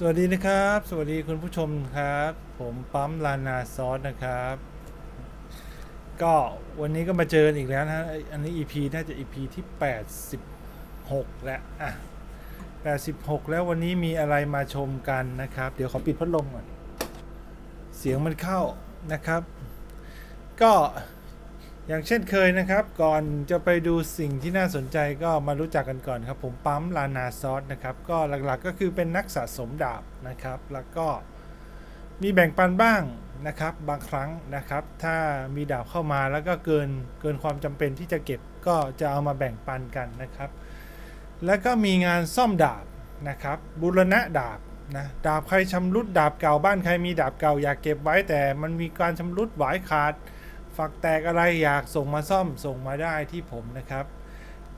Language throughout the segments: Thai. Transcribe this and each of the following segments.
สวัสดีนะครับ สวัสดีคุณผู้ชมครับ ผมปั๊มลานาซอสนะครับ ก็วันนี้ก็มาเจอกันอีกแล้วนะอันนี้ EP น่าจะ EP ที่ 86 แล้วอะ86 แล้ววันนี้มีอะไรมาชมกันนะครับ เดี๋ยวขอปิดพัดลมก่อน เสียงมันเข้านะครับ ก็ อย่างเช่นเคยนะครับ ก่อนจะไปดูสิ่งที่น่าสนใจก็มารู้จักกันก่อนครับ ผมปั๊มลานาซอสนะครับ ก็หลักๆก็คือเป็นนักสะสมดาบนะครับ แล้วก็มีแบ่งปันบ้างนะครับ บางครั้งนะครับ ถ้ามีดาบเข้ามาแล้วก็เกินเกินความจำเป็นที่จะเก็บก็จะเอามาแบ่งปันกันนะครับ แล้วก็มีงานซ่อมดาบนะครับ บูรณะดาบนะดาบใครชำรุดดาบเก่าบ้านใครมีดาบเก่าอยากเก็บไว้แต่มันมีการชำรุดหวายขาด ฝักแตกอะไรอยากส่งมาซ่อมส่งมาได้ที่ผมนะครับ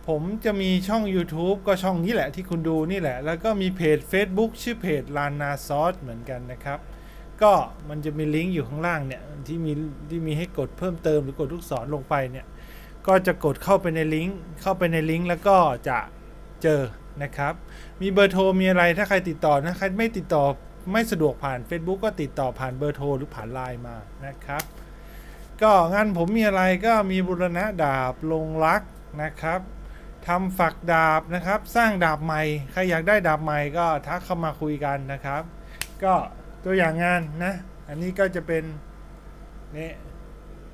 ผมจะมีช่อง YouTube ก็ช่องนี้แหละที่คุณดูนี่แหละ แล้วก็มีเพจ Facebook ชื่อเพจลานาซอสเหมือนกันนะครับ ก็มันจะมีลิงก์อยู่ข้างล่างเนี่ยที่มีที่มีให้กดเพิ่มเติมหรือกดลูกศรลงไปเนี่ยก็จะกดเข้าไปในลิงก์เข้าไปในลิงก์แล้วก็จะเจอนะครับ มีเบอร์โทรมีอะไรถ้าใครติดต่อนะใครไม่ติดต่อไม่สะดวกผ่าน Facebook ก็ติดต่อผ่านเบอร์โทรหรือผ่านไลน์มานะครับ ก็งานผมมีอะไรก็มีบุรณะดาบลงรักนะครับทำฝักดาบนะครับ สร้างดาบใหม่ใครอยากได้ดาบใหม่ก็ทักเข้ามาคุยกันนะครับ ก็ตัวอย่างงานนะ อันนี้ก็จะเป็นนี่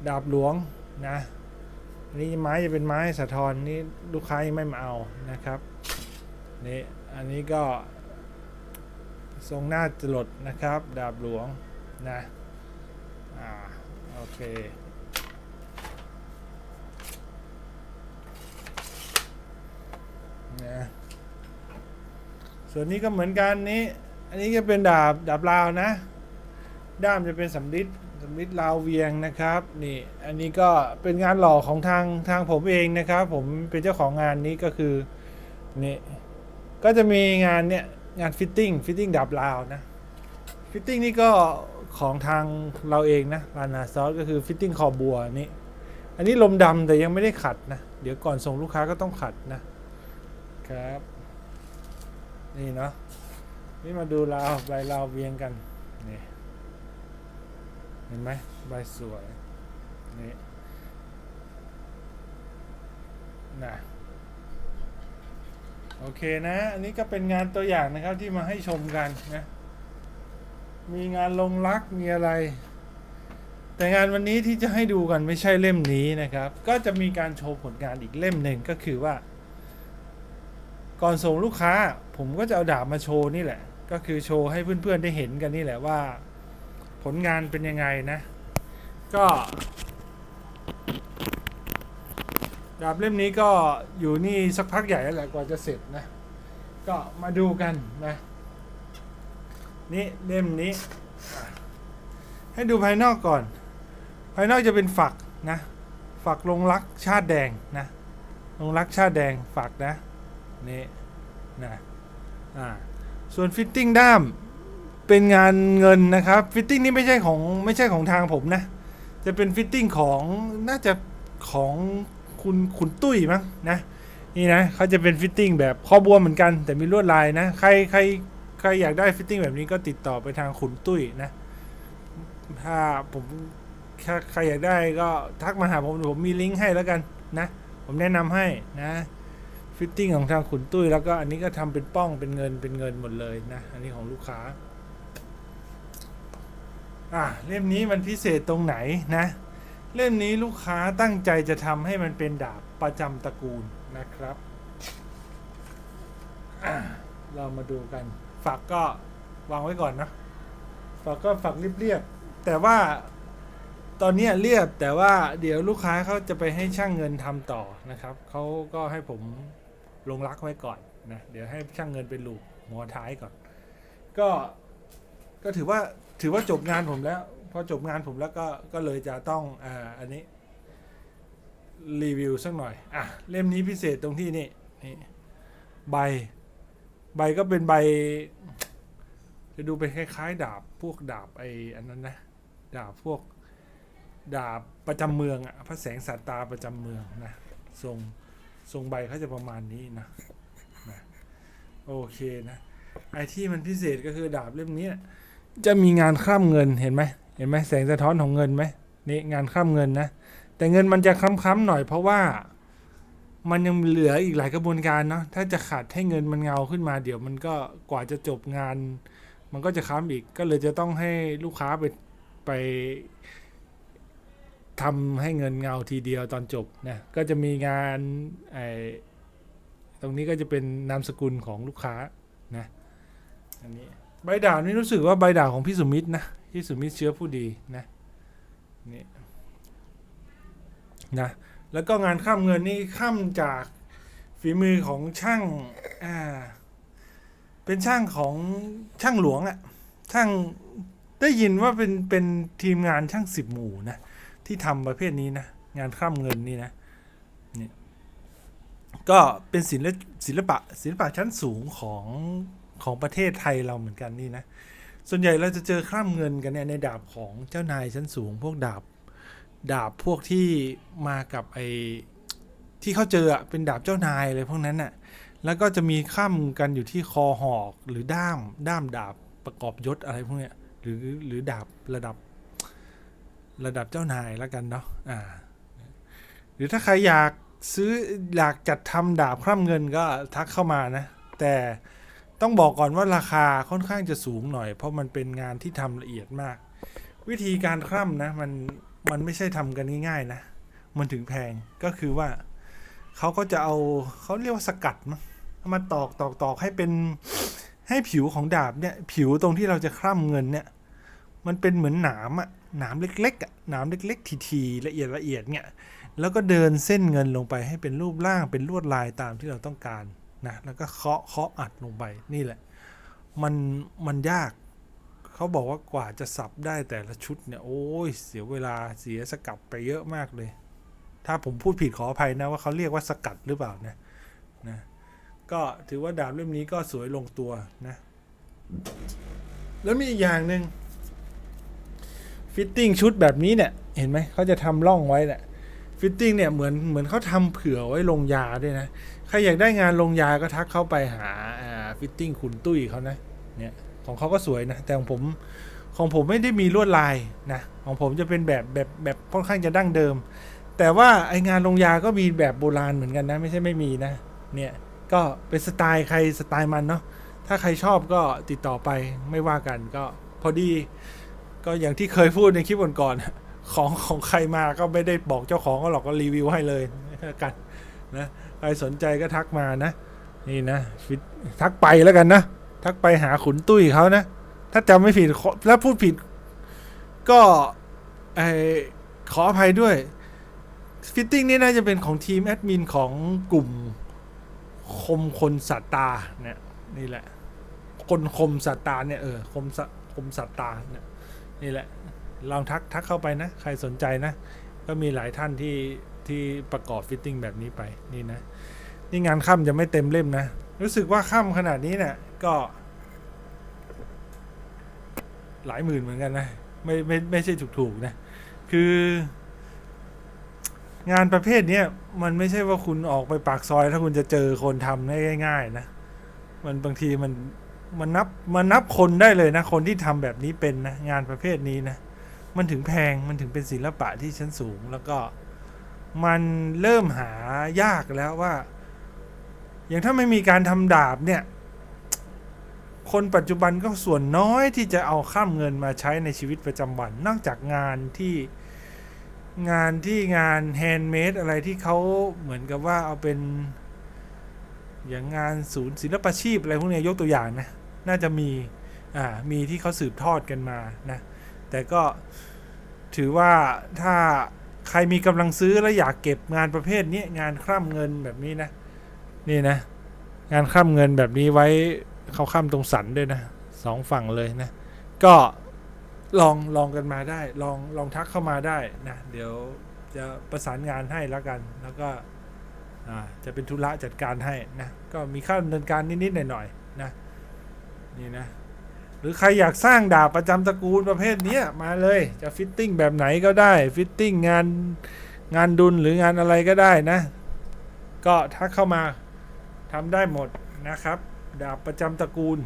ดาบหลวงนะอันนี้ไม้จะเป็นไม้สะท้อนนี่ลูกค้ายังไม่มาเอานะครับนี่อันนี้ก็ทรงหน้าจรดนะครับ ดาบหลวงนะ โอเค นะ ส่วนนี้ก็เหมือนกันนี้ อันนี้จะเป็นดาบดาบลาวนะ ด้ามจะเป็นสำลิดสำลิดลาวเวียงนะครับ นี่ อันนี้ก็เป็นงานหล่อของทางทางผมเองนะครับ ผมเป็นเจ้าของงานนี้ก็คือ นี่ ก็จะมีงานเนี่ยงานฟิตติ้งฟิตติ้งดาบลาวนะ ฟิตติ้งนี่ก็ ของทางเราเองนะลานาซอสก็คือฟิตติ้งคอบัวนี่อันนี้ลมดำแต่ยังไม่ได้ขัดนะ เดี๋ยวก่อนส่งลูกค้าก็ต้องขัดนะครับ นี่เนาะนี่มาดูลาวใบลาวเวียงกันนี่เห็นไหมใบสวยนี่นะโอเคนะ อันนี้ก็เป็นงานตัวอย่างนะครับที่มาให้ชมกันนะ มีงานลงรักมีอะไร แต่งานวันนี้ที่จะให้ดูกันไม่ใช่เล่มนี้นะครับ ก็จะมีการโชว์ผลงานอีกเล่มหนึ่งก็คือว่า ก่อนส่งลูกค้า ผมก็จะเอาดาบมาโชว์นี่แหละ ก็คือโชว์ให้เพื่อนๆได้เห็นกันนี่แหละว่า ผลงานเป็นยังไงนะ ก็ดาบเล่มนี้ก็อยู่นี่สักพักใหญ่แล้วแหละกว่าจะเสร็จนะ ก็มาดูกันนะ นี่เล่มนี้ ให้ดูภายนอกก่อน ภายนอกจะเป็นฝักนะ ฝักลงรักชาติแดงนะลงรักชาติแดงฝักนะนี่นะอ่าส่วนฟิตติ้งด้ามเป็นงานเงินนะครับ ฟิตติ้งนี่ไม่ใช่ของไม่ใช่ของทางผมนะ จะเป็นฟิตติ้งของน่าจะของคุณคุณตุ้ยมั้งนะนี่นะเขาจะเป็นฟิตติ้งแบบคอบัวเหมือนกัน แต่มีลวดลายนะ ใครใคร รอยากได้ฟิตติ้งแบบนี้ก็ติดต่อไปทางขุนตุ้ยนะ ถ้าผมถ้าใครอยากได้ก็ทักมาหาผมดูผมมีลิงก์ให้แล้วกันนะ ผมแนะนำให้นะฟิตติ้งของทางขุนตุ้ยแล้วก็อันนี้ก็ทำเป็นป้องเป็นเงินเป็นเงินหมดเลยนะ อันนี้ของลูกค้า อะเล่มนี้มันพิเศษตรงไหนนะ เล่มนี้ลูกค้าตั้งใจจะทำให้มันเป็นดาบประจำตระกูลนะครับ เรามาดูกัน ฝักก็วางไว้ก่อนนะฝักก็ฝักเรียบๆแต่ว่าตอนนี้เรียบแต่ว่าเดี๋ยวลูกค้าเขาจะไปให้ช่างเงินทำต่อนะครับเขาก็ให้ผมลงรักไว้ก่อนนะเดี๋ยวให้ช่างเงินเป็นลูกหัวท้ายก่อน ก็ก็ถือว่าถือว่าจบงานผมแล้วพอจบงานผมแล้วก็ก็เลยจะต้องอ่าอันนี้รีวิวสักหน่อยอะเล่มนี้พิเศษตรงที่นี่นี่ใบ ใบก็เป็นใบ จะดูเป็นคล้าย ๆ ดาบพวกดาบไอ้อันนั้นนะ ดาบพวกดาบประจำเมืองอะพระแสงสัตตาประจำเมืองนะทรงทรงใบเขาจะประมาณนี้นะนะโอเคนะไอ้ที่มันพิเศษก็คือดาบเล่มนี้จะมีงานข้ามเงินเห็นไหมเห็นไหมแสงสะท้อนของเงินไหมนี่งานข้ามเงินนะแต่เงินมันจะค้ำๆหน่อยเพราะว่า มันยังเหลืออีกหลายกระบวนการเนาะถ้าจะขัดให้เงินมันเงาขึ้นมา เดี๋ยวมันก็กว่าจะจบงาน มันก็จะค้ำอีกก็เลยจะต้องให้ลูกค้าไปไปทำให้เงินเงาทีเดียวตอนจบนะก็จะมีงานไอตรงนี้ก็จะเป็นนามสกุลของลูกค้านะอันนี้ใบด่างนี่รู้สึกว่าใบด่างของพี่สุมิตรนะพี่สุมิตรเชื้อผู้ดีนะนี่นะ แล้วก็งานข้ามเงินนี่ข้ามจากฝีมือของช่างอ่าเป็นช่างของช่างหลวงอะ่ะช่างได้ยินว่าเป็นเป็นทีมงานช่างสิบหมู่นะที่ทำประเภทนี้นะงานข้ามเงินนี่นะนี่ก็เป็นศิลศิลปะศิลปะชั้นสูงของของประเทศไทยเราเหมือนกันนี่นะส่วนใหญ่เราจะเจอข้ามเงินกันเนี่ยในดาบของเจ้านายชั้นสูง พวกดาบ ดาบพวกที่มากับไอที่เขาเจออะเป็นดาบเจ้านายเลยพวกนั้นน่ะแล้วก็จะมีข้ามกันอยู่ที่คอหอกหรือด้ามด้ามดาบประกอบยศอะไรพวกเนี้ยหรือหรือดาบระดับระดับเจ้านายแล้วกันเนาะอ่า หรือถ้าใครอยากซื้ออยากจัดทำดาบคร่ำเงินก็ทักเข้ามานะ แต่ต้องบอกก่อนว่าราคาค่อนข้างจะสูงหน่อย เพราะมันเป็นงานที่ทำละเอียดมาก วิธีการคร่ำนะมัน มันไม่ใช่ทำกันง่ายๆนะ มันถึงแพงก็คือว่าเขาก็จะเอาเขาเรียกว่าสกัดมั้งเอามาตอกตอกตอกให้เป็นให้ผิวของดาบเนี่ย ผิวตรงที่เราจะคร่ำเงินเนี่ย มันเป็นเหมือนหนามอะหนามเล็กๆอะหนามเล็ก ๆ ทีๆละเอียดละเอียดเนี่ยแล้วก็เดินเส้นเงินลงไปให้เป็นรูปร่างเป็นลวดลายตามที่เราต้องการนะแล้วก็เคาะเคาะอัดลงไปนี่แหละ มันมันยาก เขาบอกว่ากว่าจะสับได้แต่ละชุดเนี่ยโอ้ยเสียเวลาเสียสกัดไปเยอะมากเลย ถ้าผมพูดผิดขออภัยนะว่าเขาเรียกว่าสกัดหรือเปล่านะนะก็ถือว่าดาบเล่มนี้ก็สวยลงตัวนะ แล้วมีอีกอย่างหนึ่งฟิตติ้งชุดแบบนี้เนี่ย เห็นไหมเขาจะทำร่องไว้แหละฟิตติ้งเนี่ยเหมือนเหมือนเขาทำเผื่อไว้ลงยาด้วยนะ ใครอยากได้งานลงยาก็ทักเข้าไปหาฟิตติ้งคุณตุ้ยเขานะเนี่ย ของเขาก็สวยนะ แต่ของผมของผมไม่ได้มีลวดลายนะของผมจะเป็นแบบแบบแบบค่อนข้างจะดั้งเดิม แต่ว่าไองานลงยาก็มีแบบโบราณเหมือนกันนะ ไม่ใช่ไม่มีนะเนี่ยก็เป็นสไตล์ใครสไตล์มันเนาะถ้าใครชอบก็ติดต่อไปไม่ว่ากันก็พอดี ก็อย่างที่เคยพูดในคลิปก่อนๆของของใครมาก็ไม่ได้บอกเจ้าของก็หรอกก็รีวิวให้เลยกันนะใครสนใจก็ทักมานะ นี่นะฟิตทักไปแล้วกันนะ ทักไปหาขุนตุ้ยเขานะ ถ้าจำไม่ผิดขอถ้าพูดผิด ก็ไอขออภัยด้วย ฟิตติ้งนี่น่าจะเป็นของทีมแอดมินของกลุ่มคมคนสัตตาเนี่ยนี่แหละ คนคมสัตตาเนี่ยเออคมสคมสัตตาเนี่ยนี่แหละ ลองทักทักเข้าไปนะ ใครสนใจนะ ก็มีหลายท่านที่ที่ประกอบฟิตติ้งแบบนี้ไปนี่นะ นี่งานค่ำจะไม่เต็มเล่มนะ รู้สึกว่าค่ำขนาดนี้เนี่ย ก็ หลายหมื่นเหมือนกันนะ ไม่ไม่ไม่ใช่ถูกๆนะ คือ งานประเภทเนี้ยมันไม่ใช่ว่าคุณออกไปปากซอย ถ้าคุณจะเจอคนทำได้ง่าย ๆ นะ มันบางทีมันมันนับมันนับคนได้เลยนะ คนที่ทำแบบนี้เป็นนะ งานประเภทนี้นะ มันถึงแพงมันถึงเป็นศิลปะที่ชั้นสูง แล้วก็มันเริ่มหายากแล้วว่า อย่างถ้าไม่มีการทำดาบเนี่ย คนปัจจุบันก็ส่วนน้อยที่จะเอาข้ามเงินมาใช้ในชีวิตประจำวัน นอกจากงานที่งานที่งานแฮนด์เมดอะไรที่เขาเหมือนกับว่าเอาเป็นอย่างงานศูนย์ศิลปาชีพอะไรพวกนี้ยยกตัวอย่างนะ น่าจะมี อ่า มีที่เขาสืบทอดกันมานะ แต่ก็ถือว่าถ้าใครมีกำลังซื้อแล้วอยากเก็บงานประเภทนี้งานคร่ำเงินแบบนี้นะ นี่นะ งานคร่ำเงินแบบนี้ไว้ เขาคร่ำตรงสันด้วยนะสองฝั่งเลยนะ ก็ลองลองกันมาได้ ลองลองทักเข้ามาได้นะเดี๋ยวจะประสานงานให้แล้วกัน แล้วก็จะเป็นธุระจัดการให้นะก็มีค่าดำเนินการนิด ๆ หน่อย ๆ นะนี่นะ หรือใครอยากสร้างดาบประจำตระกูลประเภทนี้มาเลยจะฟิตติ้งแบบไหนก็ได้ ฟิตติ้งงานงานดุลหรืองานอะไรก็ได้นะ ก็ทักเข้ามาทำได้หมดนะครับ ดาบประจำตระกูล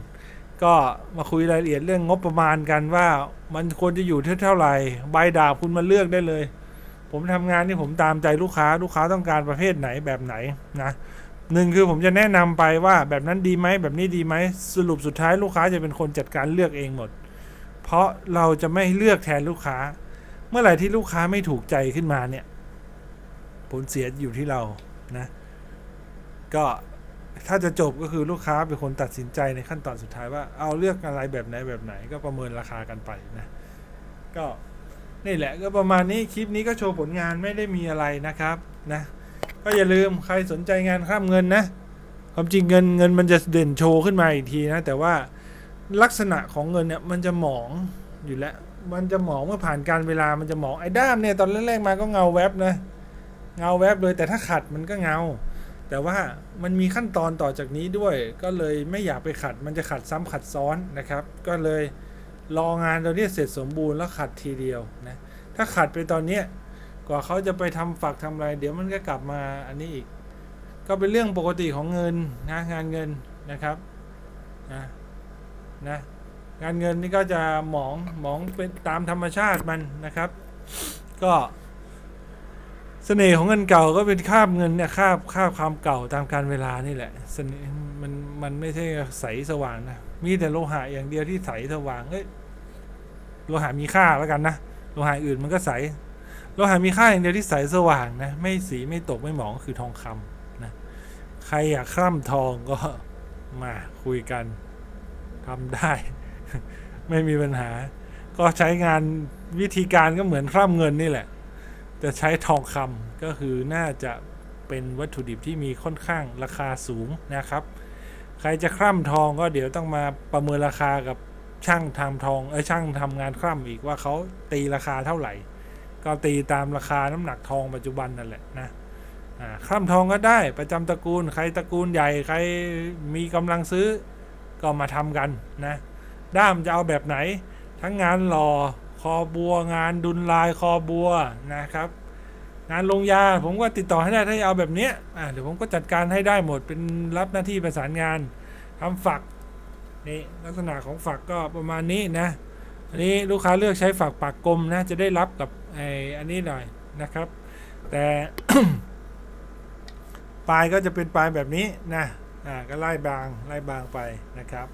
ก็มาคุยรายละเอียดเรื่องงบประมาณกันว่ามันควรจะอยู่เท่าไหร่ใบดาบคุณมาเลือกได้เลย ผมทำงานที่ผมตามใจลูกค้าลูกค้าต้องการประเภทไหนแบบไหนนะหนึ่งคือผมจะแนะนำไปว่าแบบนั้นดีไหมแบบนี้ดีไหมสรุปสุดท้ายลูกค้าจะเป็นคนจัดการเลือกเองหมด เพราะเราจะไม่เลือกแทนลูกค้า เมื่อไหร่ที่ลูกค้าไม่ถูกใจขึ้นมาเนี่ย ผลเสียอยู่ที่เรานะ ก็ ถ้าจะจบก็คือลูกค้าเป็นคนตัดสินใจในขั้นตอนสุดท้ายว่าเอาเลือกอะไรแบบไหนแบบไหนก็ประเมินราคากันไปนะ ก็นี่แหละก็ประมาณนี้คลิปนี้ก็โชว์ผลงานไม่ได้มีอะไรนะครับนะก็อย่าลืมใครสนใจงานข้ามเงินนะ ความจริงเงินเงินมันจะเด่นโชว์ขึ้นมาอีกทีนะ แต่ว่าลักษณะของเงินเนี่ยมันจะหมองอยู่แล้ว มันจะหมองเมื่อผ่านการเวลามันจะหมองไอ้ด้ามเนี่ยตอนแรกๆมาก็เงาแวบนะเงาแวบเลยแต่ถ้าขัดมันก็เงา แต่ว่ามันมีขั้นตอนต่อจากนี้ด้วย ก็เลยไม่อยากไปขัด มันจะขัดซ้ำขัดซ้อนนะครับ ก็เลยรองานตัวนี้เสร็จสมบูรณ์แล้วขัดทีเดียวนะ ถ้าขัดไปตอนเนี้ยกว่าเขาจะไปทำฝักทำอะไร เดี๋ยวมันก็กลับมาอันนี้อีก ก็เป็นเรื่องปกติของเงินนะงานเงินนะครับนะนะงานเงินนี่ก็จะหมองหมองเป็นตามธรรมชาติมันนะครับ ก็ สน่ห์ของเงินเก่าก็เป็นคาบเงินเนี่ยคาบคาบความเก่าตามการเวลานี่แหละเสน่ห์มันมันไม่ใช่ใสสว่างนะมีแต่โลหะอย่างเดียวที่ใสสว่างเอ้ยโลหะมีค่าแล้วกันนะโลหะอื่นมันก็ใสโลหะมีค่าอย่างเดียวที่ใสสว่างนะไม่สีไม่ตกไม่หมองก็คือทองคำนะใครอยากคร่ำทองก็มาคุยกันทำได้ ไม่มีปัญหา ก็ใช้งานวิธีการก็เหมือนคร่ำเงินนี่แหละ จะใช้ทองคำก็คือน่าจะเป็นวัตถุดิบที่มีค่อนข้างราคาสูงนะครับ ใครจะคร่ำทองก็เดี๋ยวต้องมาประเมินราคากับช่างทำทองเอ้ยช่างทำงานคร่ำอีกว่าเขาตีราคาเท่าไหร่ ก็ตีตามราคาน้ำหนักทองปัจจุบันนั่นแหละนะอ่าคร่ำทองก็ได้ประจำตระกูลใครตระกูลใหญ่ใครมีกำลังซื้อก็มาทำกันนะด้ามจะเอาแบบไหน ทั้งงานหล่อ คอบัวงานดุลลายคอบัวนะครับ งานลงยาผมก็ติดต่อให้ได้ถ้าเอาแบบเนี้ยอ่าเดี๋ยวผมก็จัดการให้ได้หมดเป็นรับหน้าที่ประสานงานทำฝักนี่ลักษณะของฝักก็ประมาณนี้นะอันนี้ลูกค้าเลือกใช้ฝักปากกลมนะจะได้รับกับไออันนี้หน่อยนะครับ แต่ปลายก็จะเป็นปลายแบบนี้นะอ่าก็ไล่บางไล่บางไปนะครับ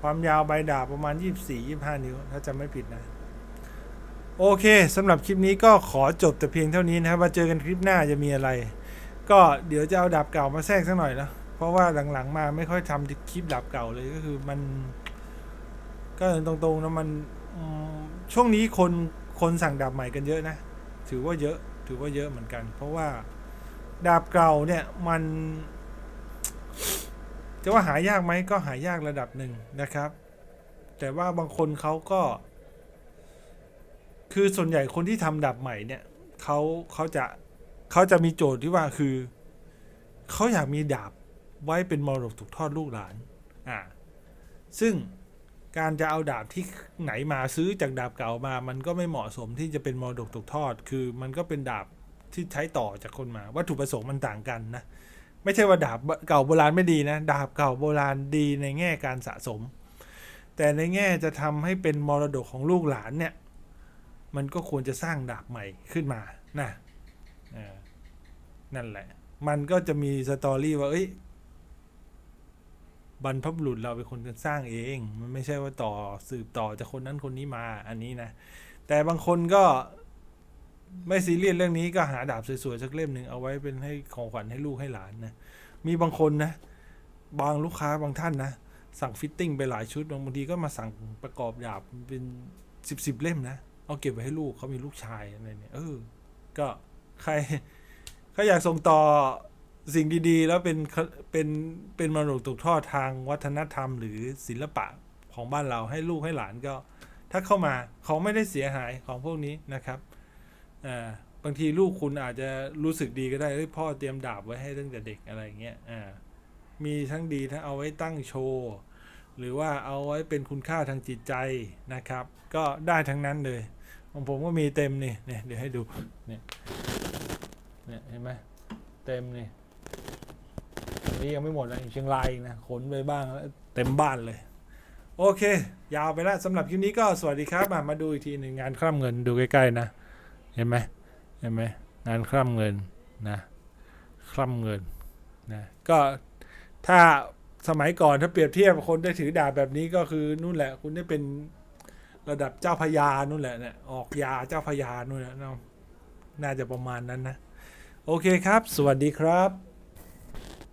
ความยาวใบดาบประมาณ 24-25 นิ้ว ถ้าจำไม่ผิดนะ โอเคสำหรับคลิปนี้ก็ขอจบแต่เพียงเท่านี้นะครับมาเจอกันคลิปหน้าจะมีอะไร ก็เดี๋ยวจะเอาดาบเก่ามาแทรกสักหน่อยนะเพราะว่าหลังๆมาไม่ค่อยทำคลิปดาบเก่าเลยก็คือมัน ก็ตรงๆนะมันช่วงนี้คนคนสั่งดาบใหม่กันเยอะนะ ถือว่าเยอะ ถือว่าเยอะเหมือนกัน เพราะว่าดาบเก่าเนี่ยมัน จะว่าหายากไหมก็หายากระดับหนึ่งนะครับ แต่ว่าบางคนเขาก็ คือส่วนใหญ่คนที่ทำดาบใหม่เนี่ยเขาเขาจะเขาจะมีโจทย์ที่ว่าคือเขาอยากมีดาบไว้เป็นมรดกตกทอดลูกหลานอ่าซึ่งการจะเอาดาบที่ไหนมาซื้อจากดาบเก่ามา มันก็ไม่เหมาะสมที่จะเป็นมรดกตกทอด คือมันก็เป็นดาบที่ใช้ต่อจากคนมา วัตถุประสงค์มันต่างกันนะ ไม่ใช่ว่าดาบเก่าโบราณไม่ดีนะ ดาบเก่าโบราณดีในแง่การสะสม แต่ในแง่จะทำให้เป็นมรดกของลูกหลานเนี่ย มันก็ควรจะสร้างดาบใหม่ขึ้นมานะนั่นแหละ มันก็จะมีสตอรี่ว่าเอ้ยบรรพบุรุษเราเป็นคนสร้างเอง มันไม่ใช่ว่าต่อสืบต่อจากคนนั้นคนนี้มาอันนี้นะ แต่บางคนก็ไม่ซีเรียสเรื่องนี้ก็หาดาบสวยๆสักเล่มหนึ่งเอาไว้เป็นให้ของขวัญให้ลูกให้หลานนะ มีบางคนนะ บางลูกค้าบางท่านนะ สั่งฟิตติ้งไปหลายชุดบางทีก็มาสั่งประกอบดาบเป็นสิบสิบเล่มนะ เอาเก็บไว้ให้ลูกเขามีลูกชายอะไรเนี่ยเออ ก็ใครเขาอยากส่งต่อสิ่งดีๆ แล้วเป็นเป็นเป็นมรดกตกทอดทางวัฒนธรรม หรือศิลปะของบ้านเราให้ลูกให้หลานก็ ถ้าเข้ามาเขาไม่ได้เสียหายของพวกนี้นะครับอ่าบางทีลูกคุณอาจจะรู้สึกดีก็ได้เอ้ยพ่อเตรียมดาบไว้ให้ตั้งแต่เด็กอะไรอย่างเงี้ยอ่ามีทั้งดีทั้งเอาไว้ตั้งโชว์ หรือว่าเอาไว้เป็นคุณค่าทางจิตใจนะครับ ก็ได้ทั้งนั้นเลย ของผมก็มีเต็มนี่เนี่ยเดี๋ยวให้ดูเนี่ยเนี่ยเห็นไหมเต็มนี่นี้ยังไม่หมดนะอยู่เชียงรายนะขนไปบ้างแล้วเต็มบ้านเลย โอเค ยาวไปแล้วสำหรับคลิปนี้ก็สวัสดีครับมามาดูอีกทีหนึ่งงานคร่ำเงินดูใกล้ๆนะ เห็นไหมเห็นไหมงานคร่ำเงินนะคร่ำเงินนะก็ถ้า สมัยก่อนถ้าเปรียบเทียบคนได้ถือดาบแบบนี้ก็คือนู่นแหละ คุณได้เป็นระดับเจ้าพญานู่นแหละเนี่ยออกยาเจ้าพญานู่นแหละเนาะน่าจะประมาณนั้นนะ โอเคครับ สวัสดีครับ